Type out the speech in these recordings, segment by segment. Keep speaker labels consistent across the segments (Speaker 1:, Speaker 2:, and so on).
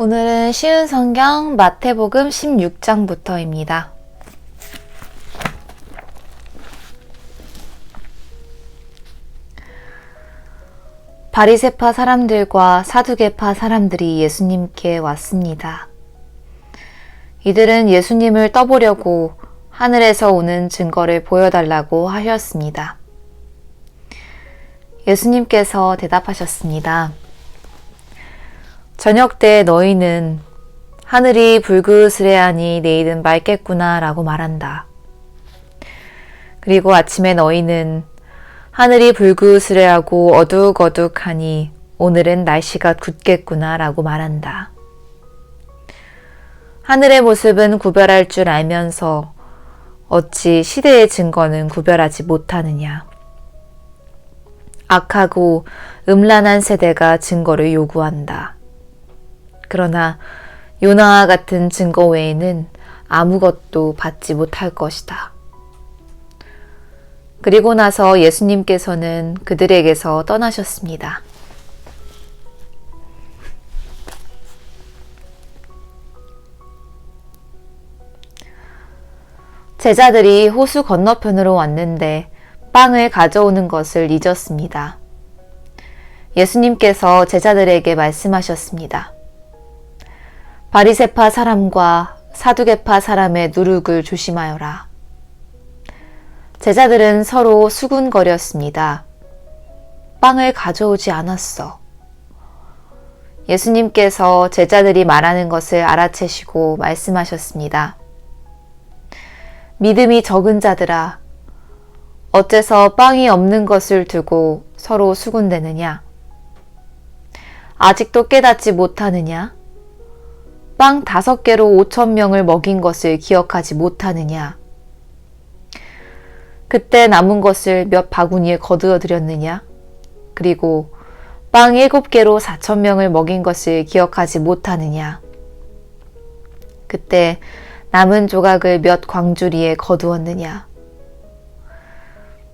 Speaker 1: 오늘은 쉬운 성경 마태복음 16장부터입니다. 바리세파 사람들과 사두개파 사람들이 예수님께 왔습니다. 이들은 예수님을 떠보려고 하늘에서 오는 증거를 보여달라고 하셨습니다. 예수님께서 대답하셨습니다. 저녁 때 너희는 하늘이 불그스레하니 내일은 맑겠구나 라고 말한다. 그리고 아침에 너희는 하늘이 불그스레하고 어둑어둑하니 오늘은 날씨가 굳겠구나 라고 말한다. 하늘의 모습은 구별할 줄 알면서 어찌 시대의 증거는 구별하지 못하느냐. 악하고 음란한 세대가 증거를 요구한다. 그러나 요나와 같은 증거 외에는 아무것도 받지 못할 것이다. 그리고 나서 예수님께서는 그들에게서 떠나셨습니다. 제자들이 호수 건너편으로 왔는데 빵을 가져오는 것을 잊었습니다. 예수님께서 제자들에게 말씀하셨습니다. 바리세파 사람과 사두개파 사람의 누룩을 조심하여라. 제자들은 서로 수군거렸습니다. 빵을 가져오지 않았어. 예수님께서 제자들이 말하는 것을 알아채시고 말씀하셨습니다. 믿음이 적은 자들아, 어째서 빵이 없는 것을 두고 서로 수군대느냐? 아직도 깨닫지 못하느냐? 빵 다섯 개로 오천 명을 먹인 것을 기억하지 못하느냐? 그때 남은 것을 몇 바구니에 거두어 드렸느냐? 그리고 빵 일곱 개로 사천 명을 먹인 것을 기억하지 못하느냐? 그때 남은 조각을 몇 광주리에 거두었느냐?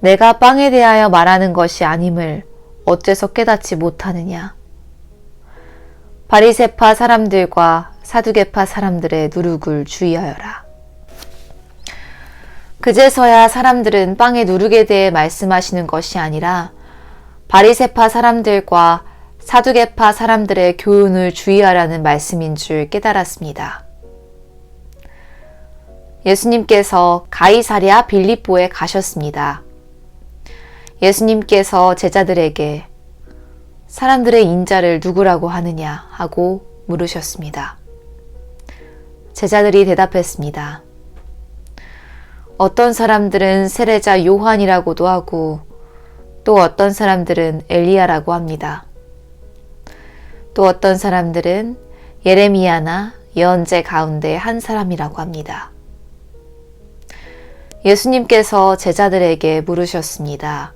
Speaker 1: 내가 빵에 대하여 말하는 것이 아님을 어째서 깨닫지 못하느냐? 바리세파 사람들과 사두개파 사람들의 누룩을 주의하여라. 그제서야 사람들은 빵의 누룩에 대해 말씀하시는 것이 아니라 바리세파 사람들과 사두개파 사람들의 교훈을 주의하라는 말씀인 줄 깨달았습니다. 예수님께서 가이사랴 빌립보에 가셨습니다. 예수님께서 제자들에게 사람들의 인자를 누구라고 하느냐 하고 물으셨습니다. 제자들이 대답했습니다. 어떤 사람들은 세례자 요한이라고도 하고 또 어떤 사람들은 엘리야라고 합니다. 또 어떤 사람들은 예레미야나 예언제 가운데 한 사람이라고 합니다. 예수님께서 제자들에게 물으셨습니다.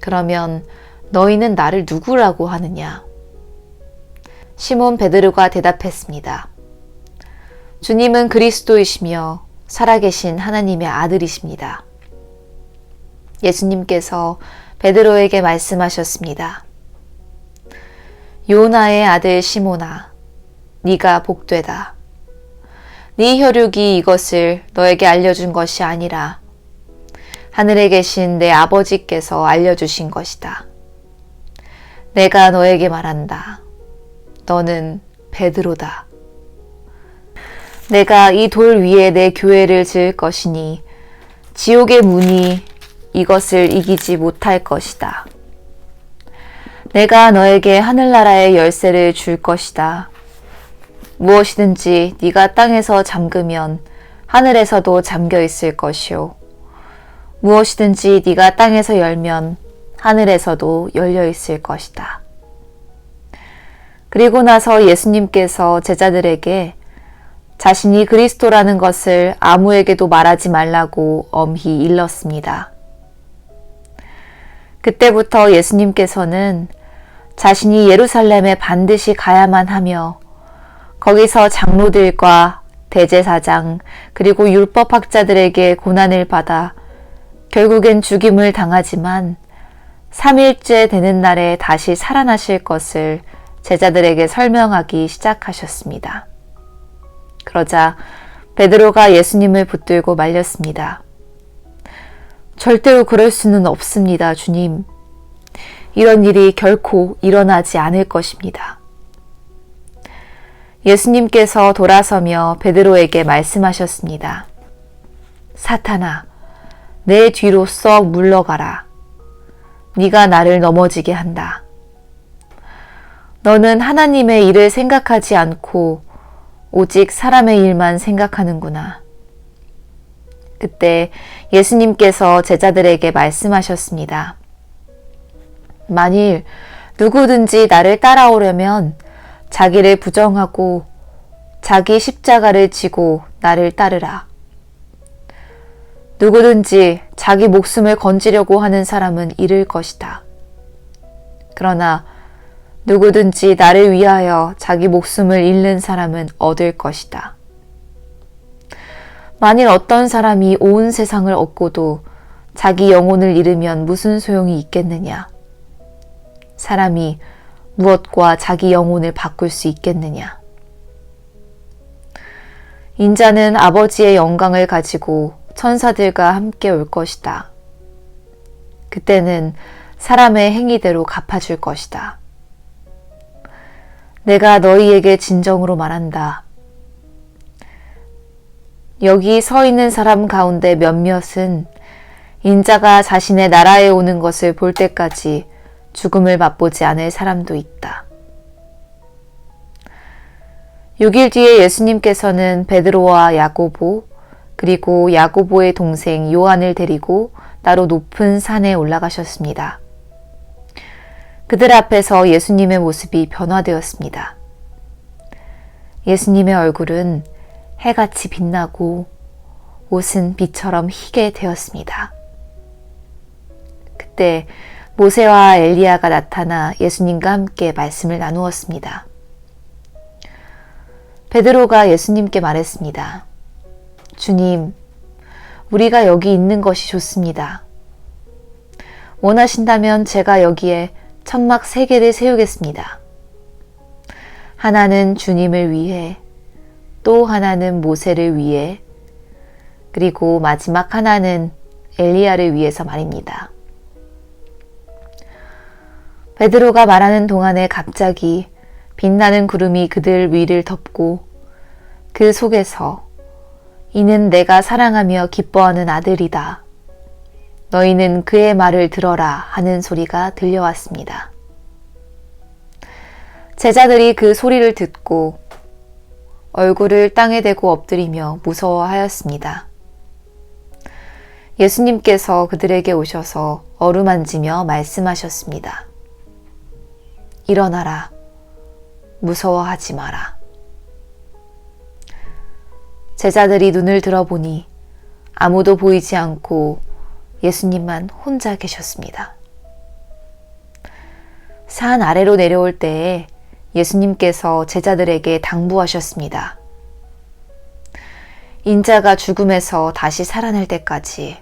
Speaker 1: 그러면 너희는 나를 누구라고 하느냐? 시몬 베드로가 대답했습니다. 주님은 그리스도이시며 살아계신 하나님의 아들이십니다. 예수님께서 베드로에게 말씀하셨습니다. 요나의 아들 시모나, 네가 복되다. 네 혈육이 이것을 너에게 알려준 것이 아니라 하늘에 계신 내 아버지께서 알려주신 것이다. 내가 너에게 말한다. 너는 베드로다. 내가 이 돌 위에 내 교회를 지을 것이니 지옥의 문이 이것을 이기지 못할 것이다. 내가 너에게 하늘나라의 열쇠를 줄 것이다. 무엇이든지 네가 땅에서 잠그면 하늘에서도 잠겨 있을 것이요. 무엇이든지 네가 땅에서 열면 하늘에서도 열려 있을 것이다. 그리고 나서 예수님께서 제자들에게 자신이 그리스도라는 것을 아무에게도 말하지 말라고 엄히 일렀습니다. 그때부터 예수님께서는 자신이 예루살렘에 반드시 가야만 하며 거기서 장로들과 대제사장 그리고 율법학자들에게 고난을 받아 결국엔 죽임을 당하지만 3일째 되는 날에 다시 살아나실 것을 제자들에게 설명하기 시작하셨습니다. 그러자 베드로가 예수님을 붙들고 말렸습니다. 절대로 그럴 수는 없습니다, 주님. 이런 일이 결코 일어나지 않을 것입니다. 예수님께서 돌아서며 베드로에게 말씀하셨습니다. 사탄아, 내 뒤로 썩 물러가라. 네가 나를 넘어지게 한다. 너는 하나님의 일을 생각하지 않고 오직 사람의 일만 생각하는구나. 그때 예수님께서 제자들에게 말씀하셨습니다. 만일 누구든지 나를 따라오려면 자기를 부정하고 자기 십자가를 지고 나를 따르라. 누구든지 자기 목숨을 건지려고 하는 사람은 잃을 것이다. 그러나 누구든지 나를 위하여 자기 목숨을 잃는 사람은 얻을 것이다. 만일 어떤 사람이 온 세상을 얻고도 자기 영혼을 잃으면 무슨 소용이 있겠느냐? 사람이 무엇과 자기 영혼을 바꿀 수 있겠느냐? 인자는 아버지의 영광을 가지고 천사들과 함께 올 것이다. 그때는 사람의 행위대로 갚아줄 것이다. 내가 너희에게 진정으로 말한다. 여기 서 있는 사람 가운데 몇몇은 인자가 자신의 나라에 오는 것을 볼 때까지 죽음을 맛보지 않을 사람도 있다. 6일 뒤에 예수님께서는 베드로와 야고보 그리고 야고보의 동생 요한을 데리고 따로 높은 산에 올라가셨습니다. 그들 앞에서 예수님의 모습이 변화되었습니다. 예수님의 얼굴은 해같이 빛나고 옷은 빛처럼 희게 되었습니다. 그때 모세와 엘리야가 나타나 예수님과 함께 말씀을 나누었습니다. 베드로가 예수님께 말했습니다. 주님, 우리가 여기 있는 것이 좋습니다. 원하신다면 제가 여기에 천막 세 개를 세우겠습니다. 하나는 주님을 위해, 또 하나는 모세를 위해, 그리고 마지막 하나는 엘리야를 위해서 말입니다. 베드로가 말하는 동안에 갑자기 빛나는 구름이 그들 위를 덮고 그 속에서 이는 내가 사랑하며 기뻐하는 아들이다. 너희는 그의 말을 들어라 하는 소리가 들려왔습니다. 제자들이 그 소리를 듣고 얼굴을 땅에 대고 엎드리며 무서워하였습니다. 예수님께서 그들에게 오셔서 어루만지며 말씀하셨습니다. 일어나라. 무서워하지 마라. 제자들이 눈을 들어보니 아무도 보이지 않고 예수님만 혼자 계셨습니다. 산 아래로 내려올 때에 예수님께서 제자들에게 당부하셨습니다. 인자가 죽음에서 다시 살아날 때까지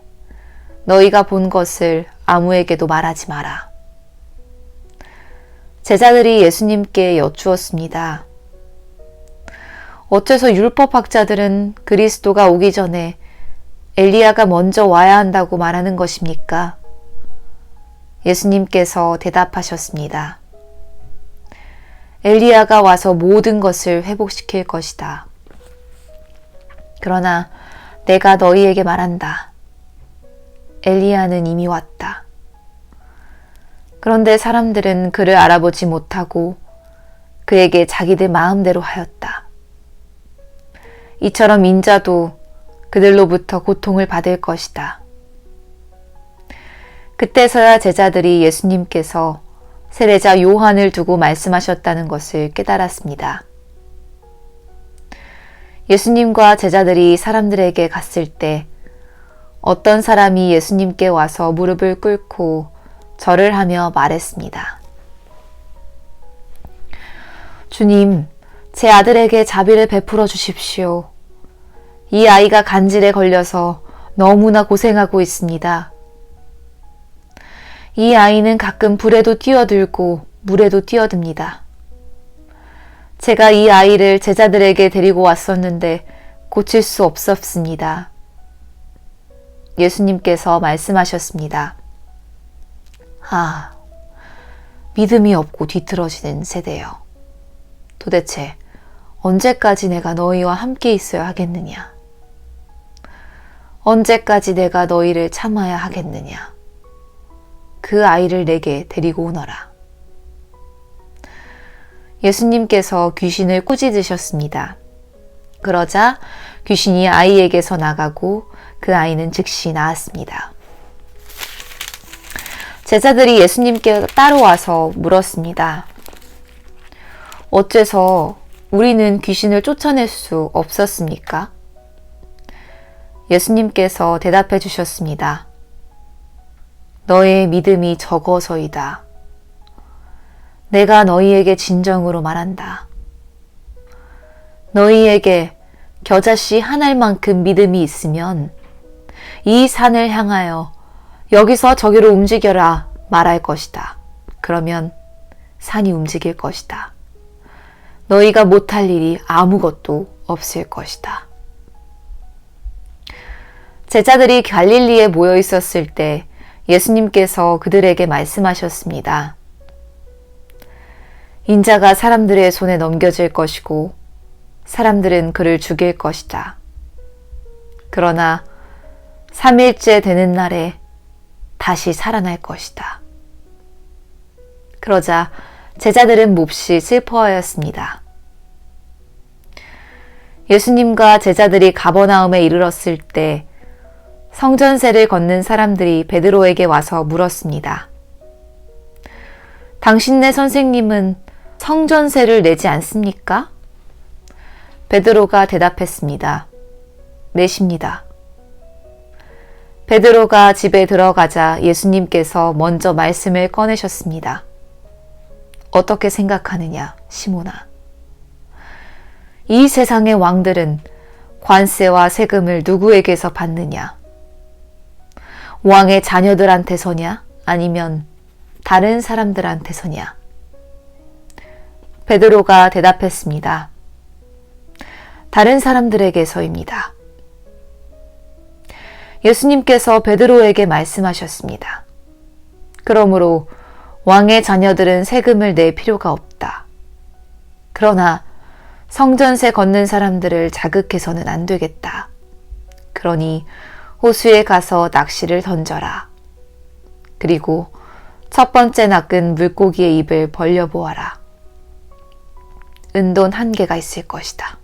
Speaker 1: 너희가 본 것을 아무에게도 말하지 마라. 제자들이 예수님께 여쭈었습니다. 어째서 율법학자들은 그리스도가 오기 전에 엘리야가 먼저 와야 한다고 말하는 것입니까? 예수님께서 대답하셨습니다. 엘리야가 와서 모든 것을 회복시킬 것이다. 그러나 내가 너희에게 말한다. 엘리야는 이미 왔다. 그런데 사람들은 그를 알아보지 못하고 그에게 자기들 마음대로 하였다. 이처럼 인자도 그들로부터 고통을 받을 것이다. 그때서야 제자들이 예수님께서 세례자 요한을 두고 말씀하셨다는 것을 깨달았습니다. 예수님과 제자들이 사람들에게 갔을 때 어떤 사람이 예수님께 와서 무릎을 꿇고 절을 하며 말했습니다. 주님, 제 아들에게 자비를 베풀어 주십시오. 이 아이가 간질에 걸려서 너무나 고생하고 있습니다. 이 아이는 가끔 불에도 뛰어들고 물에도 뛰어듭니다. 제가 이 아이를 제자들에게 데리고 왔었는데 고칠 수 없었습니다. 예수님께서 말씀하셨습니다. 아, 믿음이 없고 뒤틀어지는 세대여. 도대체 언제까지 내가 너희와 함께 있어야 하겠느냐? 언제까지 내가 너희를 참아야 하겠느냐? 그 아이를 내게 데리고 오너라. 예수님께서 귀신을 꾸짖으셨습니다. 그러자 귀신이 아이에게서 나가고 그 아이는 즉시 나았습니다. 제자들이 예수님께 따라와서 물었습니다. 어째서 우리는 귀신을 쫓아낼 수 없었습니까? 예수님께서 대답해 주셨습니다. 너의 믿음이 적어서이다. 내가 너희에게 진정으로 말한다. 너희에게 겨자씨 한 알만큼 믿음이 있으면 이 산을 향하여 여기서 저기로 움직여라 말할 것이다. 그러면 산이 움직일 것이다. 너희가 못할 일이 아무것도 없을 것이다. 제자들이 갈릴리에 모여 있었을 때 예수님께서 그들에게 말씀하셨습니다. 인자가 사람들의 손에 넘겨질 것이고 사람들은 그를 죽일 것이다. 그러나 3일째 되는 날에 다시 살아날 것이다. 그러자 제자들은 몹시 슬퍼하였습니다. 예수님과 제자들이 가버나움에 이르렀을 때 성전세를 걷는 사람들이 베드로에게 와서 물었습니다. 당신네 선생님은 성전세를 내지 않습니까? 베드로가 대답했습니다. 내십니다. 베드로가 집에 들어가자 예수님께서 먼저 말씀을 꺼내셨습니다. 어떻게 생각하느냐, 시모나. 이 세상의 왕들은 관세와 세금을 누구에게서 받느냐? 왕의 자녀들한테서냐? 아니면 다른 사람들한테서냐? 베드로가 대답했습니다. 다른 사람들에게서입니다. 예수님께서 베드로에게 말씀하셨습니다. 그러므로 왕의 자녀들은 세금을 낼 필요가 없다. 그러나 성전세 걷는 사람들을 자극해서는 안 되겠다. 그러니 호수에 가서 낚시를 던져라. 그리고 첫 번째 낚은 물고기의 입을 벌려보아라. 은돈 한 개가 있을 것이다.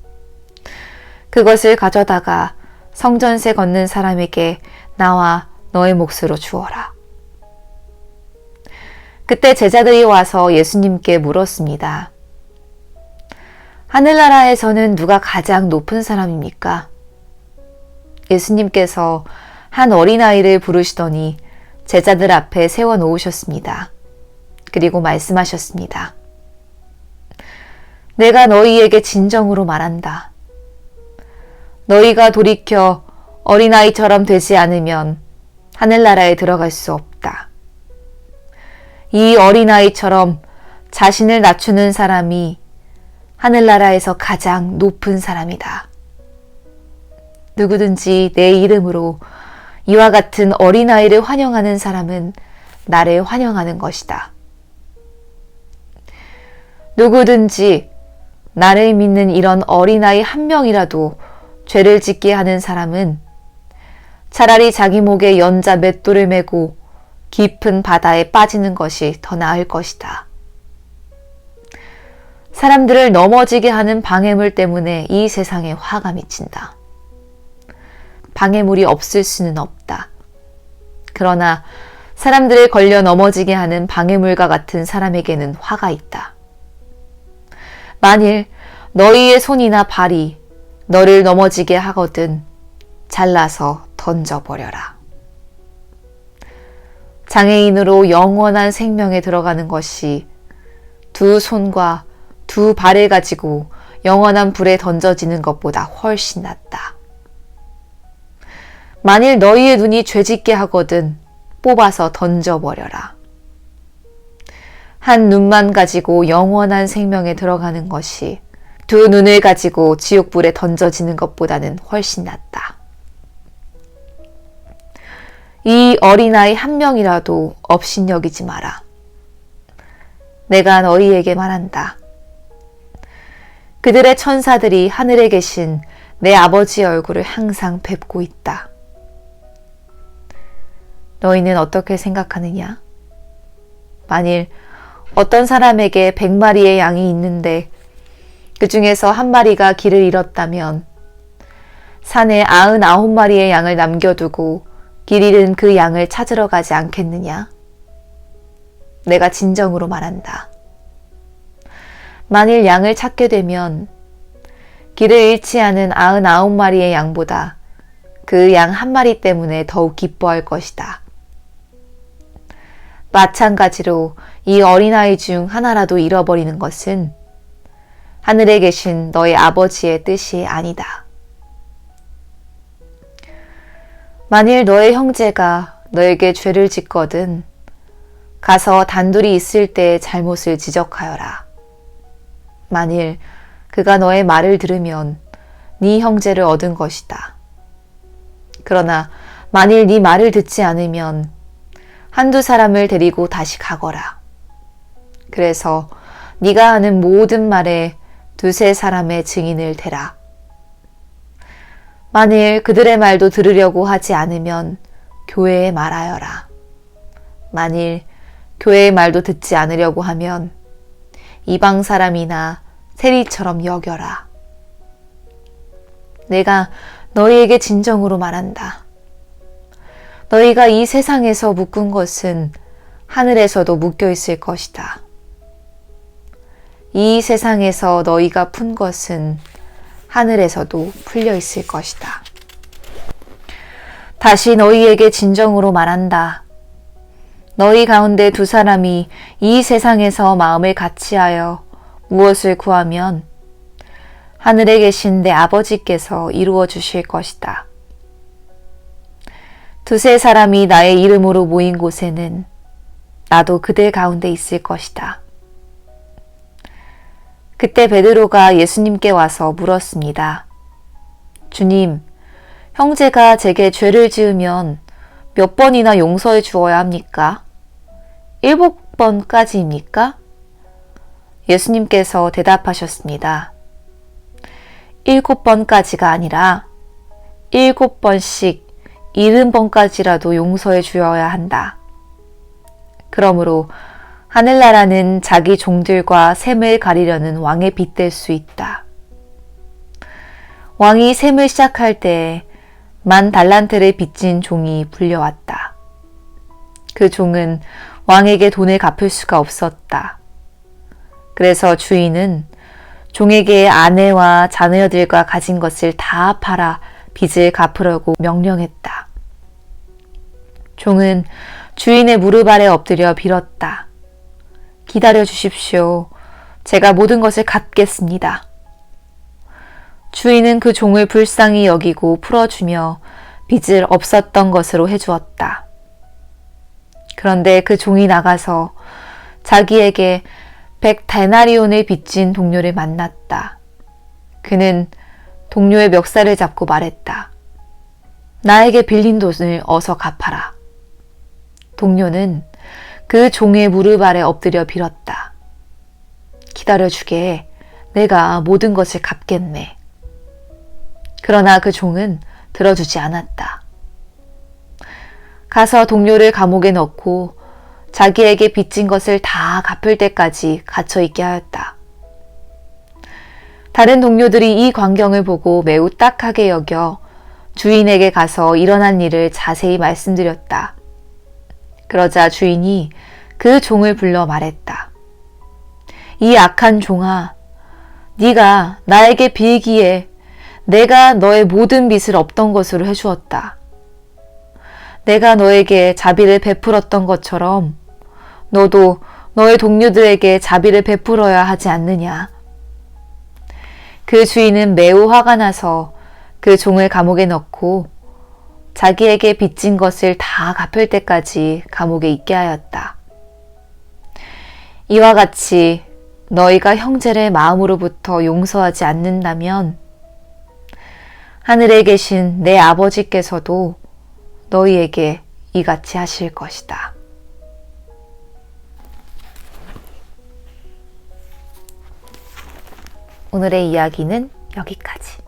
Speaker 1: 그것을 가져다가 성전세 걷는 사람에게 나와 너의 몫으로 주어라. 그때 제자들이 와서 예수님께 물었습니다. 하늘나라에서는 누가 가장 높은 사람입니까? 예수님께서 한 어린아이를 부르시더니 제자들 앞에 세워 놓으셨습니다. 그리고 말씀하셨습니다. 내가 너희에게 진정으로 말한다. 너희가 돌이켜 어린아이처럼 되지 않으면 하늘나라에 들어갈 수 없다. 이 어린아이처럼 자신을 낮추는 사람이 하늘나라에서 가장 높은 사람이다. 누구든지 내 이름으로 이와 같은 어린아이를 환영하는 사람은 나를 환영하는 것이다. 누구든지 나를 믿는 이런 어린아이 한 명이라도 죄를 짓게 하는 사람은 차라리 자기 목에 연자 맷돌을 메고 깊은 바다에 빠지는 것이 더 나을 것이다. 사람들을 넘어지게 하는 방해물 때문에 이 세상에 화가 미친다. 방해물이 없을 수는 없다. 그러나 사람들을 걸려 넘어지게 하는 방해물과 같은 사람에게는 화가 있다. 만일 너희의 손이나 발이 너를 넘어지게 하거든 잘라서 던져버려라. 장애인으로 영원한 생명에 들어가는 것이 두 손과 두 발을 가지고 영원한 불에 던져지는 것보다 훨씬 낫다. 만일 너희의 눈이 죄짓게 하거든 뽑아서 던져버려라. 한 눈만 가지고 영원한 생명에 들어가는 것이 두 눈을 가지고 지옥불에 던져지는 것보다는 훨씬 낫다. 이 어린아이 한 명이라도 업신여기지 마라. 내가 너희에게 말한다. 그들의 천사들이 하늘에 계신 내 아버지의 얼굴을 항상 뵙고 있다. 너희는 어떻게 생각하느냐? 만일 어떤 사람에게 백마리의 양이 있는데 그 중에서 한 마리가 길을 잃었다면 산에 아흔 아홉 마리의 양을 남겨두고 길 잃은 그 양을 찾으러 가지 않겠느냐? 내가 진정으로 말한다. 만일 양을 찾게 되면 길을 잃지 않은 아흔 아홉 마리의 양보다 그 양 한 마리 때문에 더욱 기뻐할 것이다. 마찬가지로 이 어린아이 중 하나라도 잃어버리는 것은 하늘에 계신 너의 아버지의 뜻이 아니다. 만일 너의 형제가 너에게 죄를 짓거든 가서 단둘이 있을 때 잘못을 지적하여라. 만일 그가 너의 말을 들으면 네 형제를 얻은 것이다. 그러나 만일 네 말을 듣지 않으면 한두 사람을 데리고 다시 가거라. 그래서 네가 하는 모든 말에 두세 사람의 증인을 대라. 만일 그들의 말도 들으려고 하지 않으면 교회에 말하여라. 만일 교회의 말도 듣지 않으려고 하면 이방 사람이나 세리처럼 여겨라. 내가 너희에게 진정으로 말한다. 너희가 이 세상에서 묶은 것은 하늘에서도 묶여 있을 것이다. 이 세상에서 너희가 푼 것은 하늘에서도 풀려 있을 것이다. 다시 너희에게 진정으로 말한다. 너희 가운데 두 사람이 이 세상에서 마음을 같이하여 무엇을 구하면 하늘에 계신 내 아버지께서 이루어 주실 것이다. 두세 사람이 나의 이름으로 모인 곳에는 나도 그들 가운데 있을 것이다. 그때 베드로가 예수님께 와서 물었습니다. 주님, 형제가 제게 죄를 지으면 몇 번이나 용서해 주어야 합니까? 일곱 번까지입니까? 예수님께서 대답하셨습니다. 일곱 번까지가 아니라 일곱 번씩 일흔 번까지라도 용서해 주어야 한다. 그러므로 하늘나라는 자기 종들과 샘을 가리려는 왕의 빗댈 수 있다. 왕이 샘을 시작할 때만 달란트를 빚진 종이 불려왔다. 그 종은 왕에게 돈을 갚을 수가 없었다. 그래서 주인은 종에게 아내와 자녀들과 가진 것을 다 팔아 빚을 갚으려고 명령했다. 종은 주인의 무릎 아래 엎드려 빌었다. 기다려 주십시오. 제가 모든 것을 갚겠습니다. 주인은 그 종을 불쌍히 여기고 풀어주며 빚을 없었던 것으로 해주었다. 그런데 그 종이 나가서 자기에게 백 데나리온을 빚진 동료를 만났다. 그는 동료의 멱살을 잡고 말했다. 나에게 빌린 돈을 어서 갚아라. 동료는 그 종의 무릎 아래 엎드려 빌었다. 기다려주게 내가 모든 것을 갚겠네. 그러나 그 종은 들어주지 않았다. 가서 동료를 감옥에 넣고 자기에게 빚진 것을 다 갚을 때까지 갇혀 있게 하였다. 다른 동료들이 이 광경을 보고 매우 딱하게 여겨 주인에게 가서 일어난 일을 자세히 말씀드렸다. 그러자 주인이 그 종을 불러 말했다. 이 악한 종아, 네가 나에게 빌기에 내가 너의 모든 빚을 없던 것으로 해주었다. 내가 너에게 자비를 베풀었던 것처럼 너도 너의 동료들에게 자비를 베풀어야 하지 않느냐. 그 주인은 매우 화가 나서 그 종을 감옥에 넣고 자기에게 빚진 것을 다 갚을 때까지 감옥에 있게 하였다. 이와 같이 너희가 형제를 마음으로부터 용서하지 않는다면 하늘에 계신 내 아버지께서도 너희에게 이같이 하실 것이다. 오늘의 이야기는 여기까지.